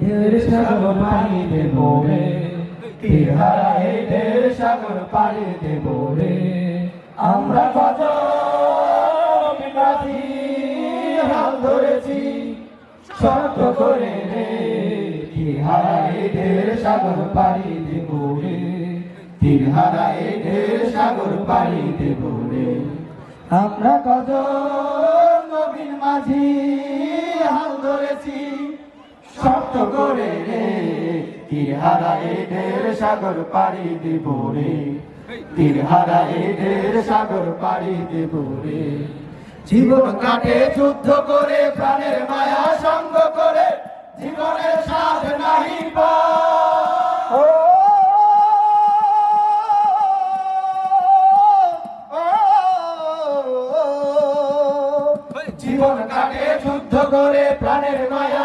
ঢের সাগর পানি দেব রে। তীর ঢের সাগর পানি দেব রে। আমরা কত বিবাদী হাল ধরেছি শর্ত করে রে। তীর ঢের সাগর পানি দেব রে। তীর হারা ঢের সাগর পানি দেব রে। আমরা কত নবীন মাঝি, হাল ধরেছি শক্ত করে রে। তীর হারা এদের সাগর পাড়ি দেব রে। তীর হারা এদের সাগর পাড়ি দেব রে। জীবন কাটে যুদ্ধ করে প্রাণের মায়া সঙ্গ করে। জীবনের স্বাদ নাহি পা। জীবন কাটে যুদ্ধ করে প্রাণের মায়া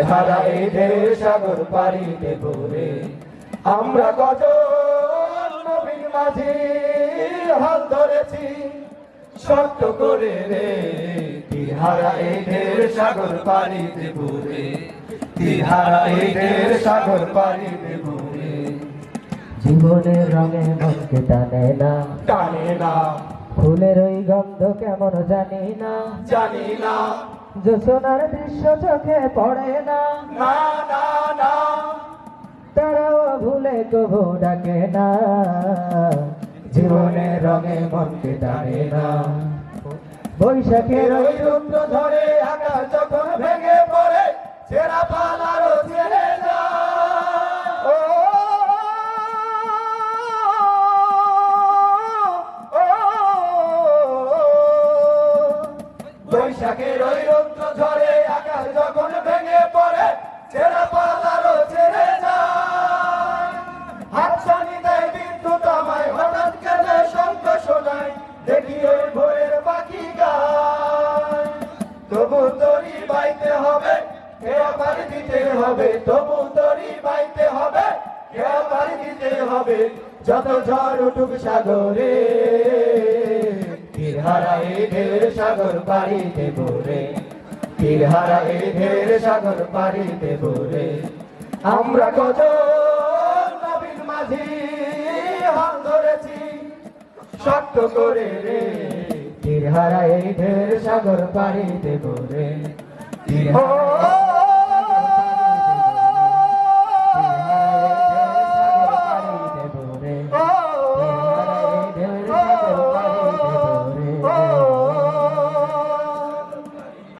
রে তীর হারা এই ঢের সাগর পাড়ি। দেব রে আমরা কত নবীন মাঝি হাল ধরেছি শক্ত করে রে। তীর হারা এই ঢের সাগর পাড়ি। দেব রে তীর এই ঢের সাগর পাড়ি। দেব রে জীবনের রঙে মনকে টানে না। টানে না। ফুলের ওই গন্ধ কেমন জানি না। জানি না। যোচনার দৃশ্য চোখে পড়ে না। না না না। তারাও ভুলে কবু ডাকে না। জীবনে রঙে মনকে টানে না। বৈশাখের ওই রুদ্র ধরে আকাশ যখন ভেঙে পড়ে সেরা পালারও ছেড়ে বৈশাখের ওই রুদ্র ঝরে, আকাশ যখন ভেঙে পড়ে, ছেঁড়া পালারও ছেড়ে যায়। হাতছানি দেয় বিদ্যুৎ আমায়, হঠাৎ কেনে শঙ্খ শোনায় দেখি ওই ভোরের পাখি গায়। তবু তরি বাইতে হবে, কে পারি দিতে হবে? তবু তরি বাইতে হবে, কে পারি দিতে হবে? যত ঝড় উঠুক সাগরে। তীর হারা এই ঢের সাগর পাড়ি দেব রে তীর হারা এই ঢের সাগর পাড়ি দেব রে আমরা কত নবীন মাঝি হাল ধরেছি, শক্ত করে রে। তীর হারা এই ঢের সাগর পাড়ি দেব রে তীর হারা